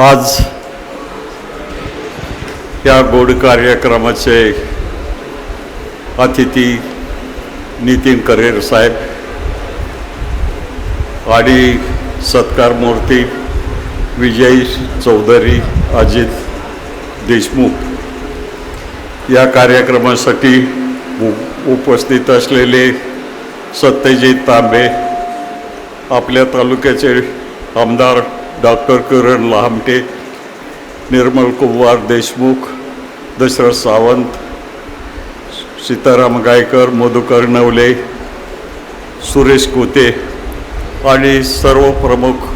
आज या गोड कार्यक्रमाचे अतिथी नितीन करेर साहेब आणि सत्कार मूर्ती विजय चौधरी अजित देशमुख. या कार्यक्रमासाठी उ- उपस्थित असलेले सत्यजित तांबे आपल्या तालुक्याचे आमदार डॉक्टर किरण लहामटे निर्मल कुमार देशमुख दशरथ सावंत सीताराम गायकर मधुकर नवले सुरेश कोते आणि सर्व प्रमुख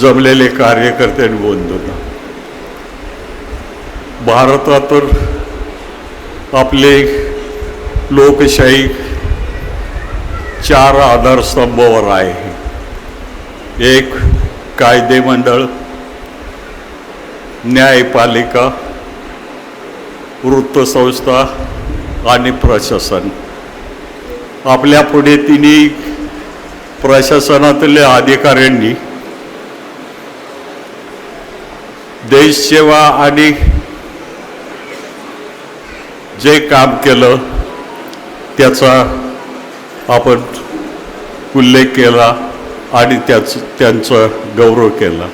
जमलेले कार्यकर्ते आणि बंधूंना भारतातून आपले लोकशाही चार आधारस्तंभावर आहे. एक कायदेमंडळ न्यायपालिका वृत्तसंस्था आणि प्रशासन. आपल्या पुढे तिन्ही प्रशासनातल्या अधिकाऱ्यांनी देशसेवा आणि जे काम केलं त्याचा आपण उल्लेख केला. आणि त्याच त्यांचा गौरव केला.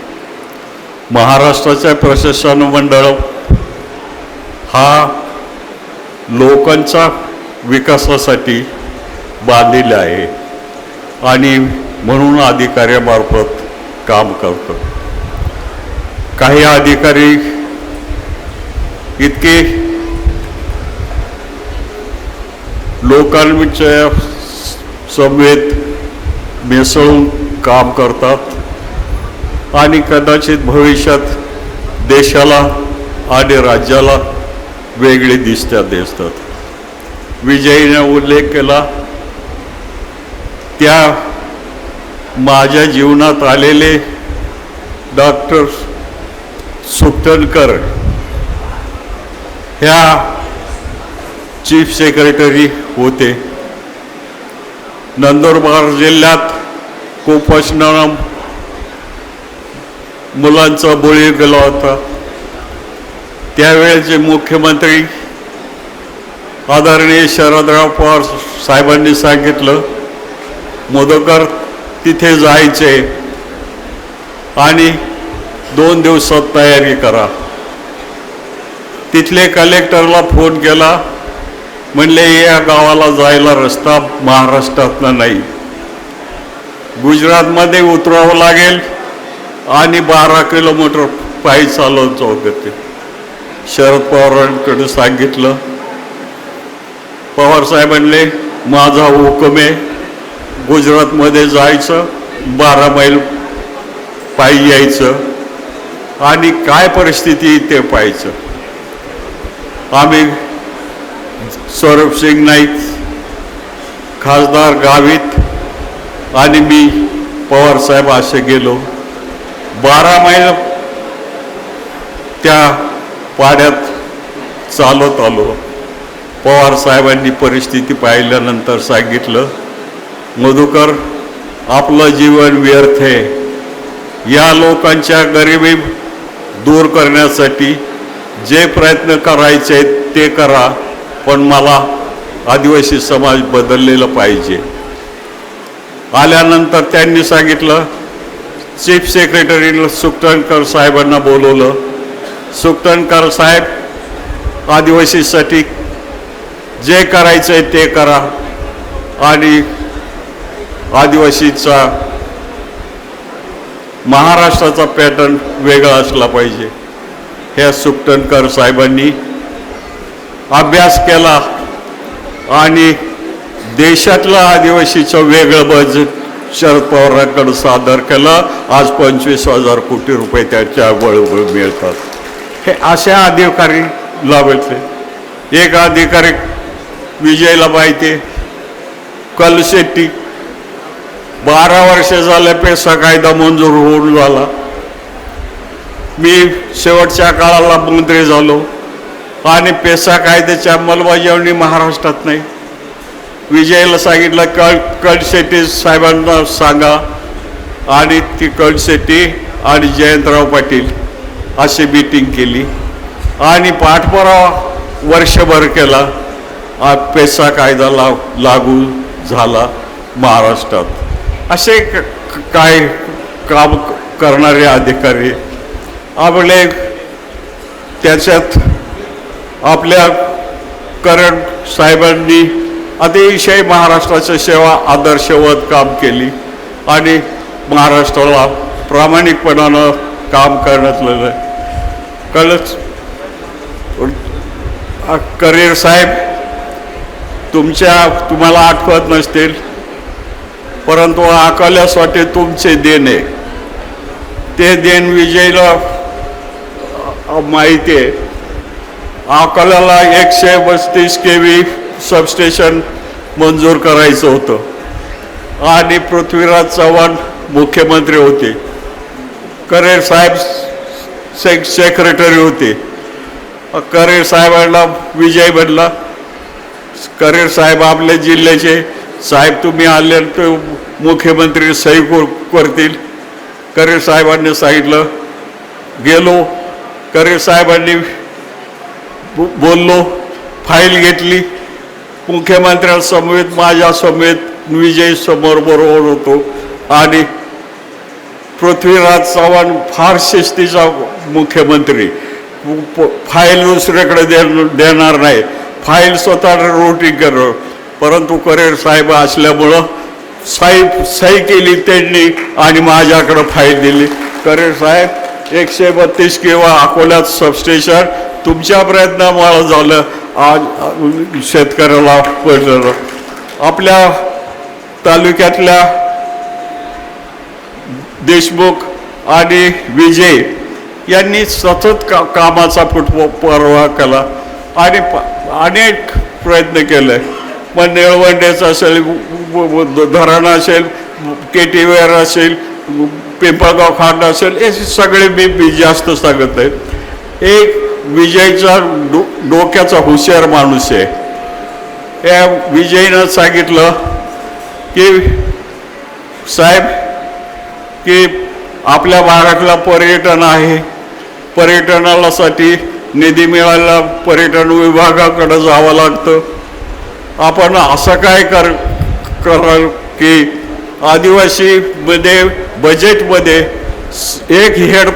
महाराष्ट्राच्या प्रशासन मंडळ हा लोकांचा विकासासाठी बांधलेला आहे आणि म्हणून अधिकाऱ्यामार्फत काम करतो. काही अधिकारी इतके लोकांच्या समवेत मिसळून काम करतात. आणि कदाचित भविष्यात देशाला आणि राज्याला वेगळे दिसत्या दिसतात. विजयीने उल्लेख केला त्या माझ्या जीवनात आलेले डॉक्टर सुकटणकर ह्या चीफ सेक्रेटरी होते. नंदुरबार जिल्ह्यात कुपोषणानं मुलांचा बळी गेला होता. त्यावेळेचे मुख्यमंत्री आदरणीय शरदराव पवार साहेबांनी सांगितलं मोदकर तिथे जायचे आणि दोन दिवसात तयारी करा. तिथले कलेक्टरला फोन केला म्हणले या गावाला जायला रस्ता महाराष्ट्रातला नाही. गुजरातमध्ये उतरावं लागेल आणि बारा किलोमीटर पायी चालवत जाऊ ते शरद पवारांकडे सांगितलं. पवार साहेब म्हणले माझा हुकम आहे. गुजरातमध्ये जायचं बारा मैल पायी यायचं आणि काय परिस्थिती ते पाहायचं. आम्ही सौरभ सिंग नाईक खासदार गावी आणि मी पवारसाहेब असे गेलो. बारा मैल त्या पाड्यात चालत आलो. पवार साहेबांनी परिस्थिती पाहिल्यानंतर सांगितलं मधुकर आपलं जीवन व्यर्थ आहे. या लोकांच्या गरिबी दूर करण्यासाठी जे प्रयत्न करायचे ते करा पण मला आदिवासी समाज बदललेला पाहिजे. आल्यानंतर त्यांनी सांगितलं चीफ सेक्रेटरी सुकटणकर साहेबांना बोलवलं. सुकटणकर साहेब आदिवासीसाठी जे करायचं आहे ते करा आणि आदिवासीचा महाराष्ट्राचा पॅटर्न वेगळा असला पाहिजे. ह्या सुकटणकर साहेबांनी अभ्यास केला आणि देशातलं आदिवासीचं वेगळं बजेट शरद पवारांकडे सादर केलं. आज पंचवीस हजार कोटी रुपये त्याच्या वळवळ मिळतात. हे अशा अधिकारी लावायचे. एक अधिकारी विजयला माहिती. कलशेट्टी बारा वर्ष झाले पेसा कायदा मंजूर होऊन झाला. मी शेवटच्या काळाला मंत्री झालो. आणि पेसा कायद्याची अंमलबजावणी महाराष्ट्रात नाही. विजयला सांगितलं कळ कळशेट्टी साहेबांना सांगा. आणि ती कळशेट्टी आणि जयंतराव पाटील अशी मीटिंग केली. आणि पाठपुरावा वर्षभर केला. पैसा पेसा कायदा ला लागू झाला महाराष्ट्रात. असे काय काम करणारे अधिकारी आपले त्याच्यात आपल्या करण साहेबांनी अतिशय महाराष्ट्राच्या सेवा आदर्शवत काम केली. आणि महाराष्ट्राला प्रामाणिकपणानं काम करण्यातलं कळच करिअर साहेब तुमच्या तुम्हाला आठवत नसतील परंतु अकोल्यासाठी तुमचे देणे ते देण विजयला माहिती आहे. अकोल्याला एकशे बस्तीस के व्ही सबस्टेशन मंजूर करायचं होतं. आणि पृथ्वीराज चव्हाण मुख्यमंत्री होते. करेर साहेब से सेक्रेटरी होते. करेर साहेबांना विजय बनला. करेर साहेब आपल्या जिल्ह्याचे साहेब तुम्ही आले तर मुख्यमंत्री सही करतील. करेर साहेबांनी सांगितलं. गेलो. करेर साहेबांनी बोललो. फाईल घेतली. मुख्यमंत्र्यांसमवेत माझ्यासमेत विजय समोर बरोबर होतो. आणि पृथ्वीराज चव्हाण फार शिस्तीचा मुख्यमंत्री. प- फाईल दुसऱ्याकडे दे- देणार नाही. फाईल स्वतः रोटी करणार परंतु करेर साहेब असल्यामुळं साई सही केली त्यांनी आणि माझ्याकडं फाईल दिली. करेर साहेब एकशे बत्तीस किंवा अकोल्यात सबस्टेशन तुमच्या प्रयत्नामुळं झालं. आज शेतकऱ्याला पडलं आपल्या तालुक्यातल्या देशमुख आणि विजय यांनी सतत का कामाचा परवा केला आणि प- अनेक प्रयत्न केले. मग निळवंडेचं असेल धरण असेल के टी वेअर असेल पिंपळगाव खांड असेल हे सगळे मी मी जास्त सांगत आहे एक विजयचा डो डोक्याचा हुशार माणूस आहे. या विजयनं सांगितलं की साहेब की आपल्या भागातला पर्यटन आहे. पर्यटनालासाठी निधी मिळायला पर्यटन विभागाकडं जावं लागतं. आपण असं काय कर कराल की आदिवासीमध्ये बजेटमध्ये एक हेड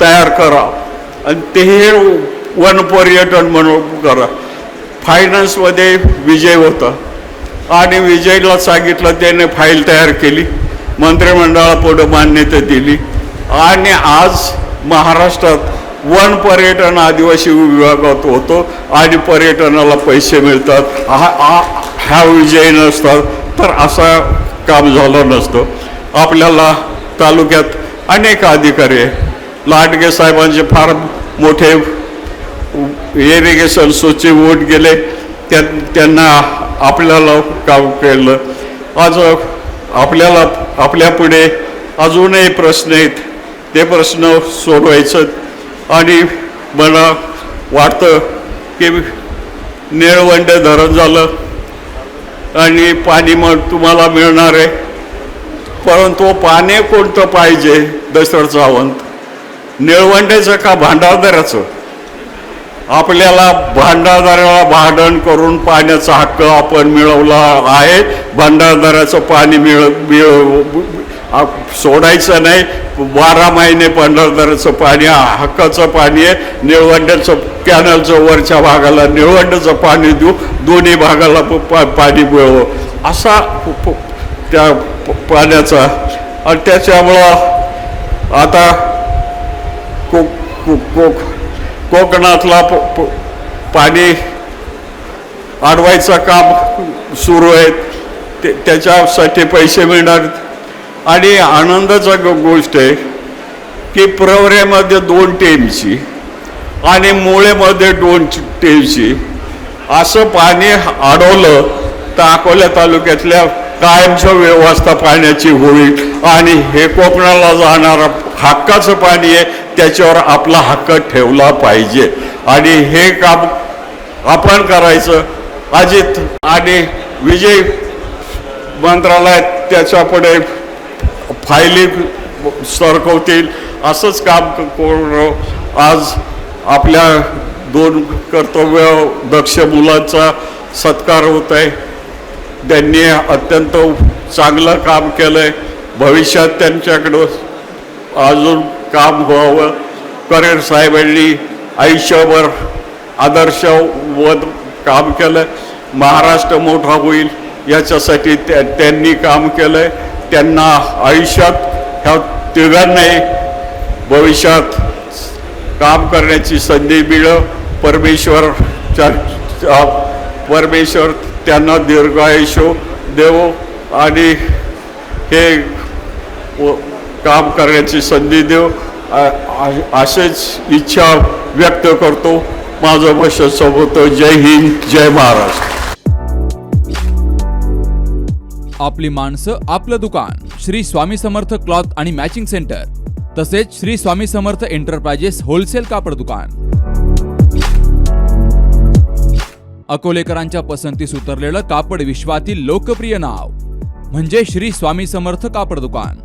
तयार करा. आणि ते वन पर्यटन म्हणून करा. फायनान्समध्ये विजय होता. आणि विजयला सांगितलं त्याने फाईल तयार केली. मंत्रिमंडळापुढं मान्यता दिली. आणि आज महाराष्ट्रात वन पर्यटन आदिवासी विभागात होतो आणि पर्यटनाला पैसे मिळतात. हा हा- विजय नसतात तर असा काम झालं नसतं. आपल्याला तालुक्यात अनेक अधिकारी आहे लाडगे साहेबांचे फार मोठे इरिगेशन सोचे वोट गेले त्या त्यांना आपल्याला काम केलं. आज आपल्याला आपल्या पुढे अजूनही प्रश्न आहेत. ते प्रश्न सोडवायचं आणि मला वाटतं की निळवंडे धरण झालं आणि पाणी मग तुम्हाला मिळणार आहे. परंतु पाणी कोणतं पाहिजे दशरथ सावंत? निळवंड्याचं का भांडारदाराचं? आपल्याला भांडारदाराला भांडण करून पाण्याचा हक्क आपण मिळवला आहे. भांडारदाराचं पाणी मिळ मिळ सोडायचं नाही. बारा महिने भांडारदाराचं पाणी हक्काचं पाणी आहे. निळवंड्याचं कॅनलचं वरच्या भागाला निळवंड्याचं पाणी देऊ. दोन्ही भागाला पा- पाणी मिळव. असा त्या पाण्याचा. आणि त्याच्यामुळं आता को को को कोकणातला प- प- पाणी अडवायचं काम सुरू आहे. ते त्याच्यासाठी पैसे मिळणार. आणि आनंदाचा गोष्ट आहे की प्रवऱ्यामध्ये दोन टेमची आणि मुळेमध्ये दोन टेमची. असं पाणी अडवलं तर अकोल्या तालुक्यातल्या कायमच्या व्यवस्था पाण्याची होईल. आणि हे कोकणाला जाणारं हक्काचं पाणी आहे. त्याच्यावर आपला हक्क ठेवला पाहिजे. आणि हे काम आपण करायचं. अजित आणि विजय मंत्रालयात त्याच्यापुढे फायली सरकवतील. असंच काम करून आज आपल्या दोन कर्तव्य दक्ष मुलांचा सत्कार होत आहे. त्यांनी अत्यंत चांगलं काम केलं आहे भविष्यात त्यांच्याकडं अजून काम व्हावं. करेर साहेबांनी आयुष्यभर आदर्शवत काम केलं. महाराष्ट्र मोठा होईल याच्यासाठी त्या त्यांनी काम केलं आहे त्यांना आयुष्यात ह्या तिघांनाही भविष्यात काम करण्याची संधी मिळव परमेश्वरच्या च्या- परमेश्वर त्यांना दीर्घायुष्य देवो. आणि हे व काम करण्याची संधी देव असेच इच्छा व्यक्त करतो. माझं भाषण संपवतो जय हिंद जय महाराष्ट्र. आपली माणसं आपलं दुकान. श्री स्वामी समर्थ क्लॉथ आणि मॅचिंग सेंटर. तसेच श्री स्वामी समर्थ एंटरप्राइजेस होलसेल कापड दुकान. अकोलेकरांच्या पसंतीस उतरलेलं कापड विश्वातील लोकप्रिय नाव. म्हणजे श्री स्वामी समर्थ कापड दुकान.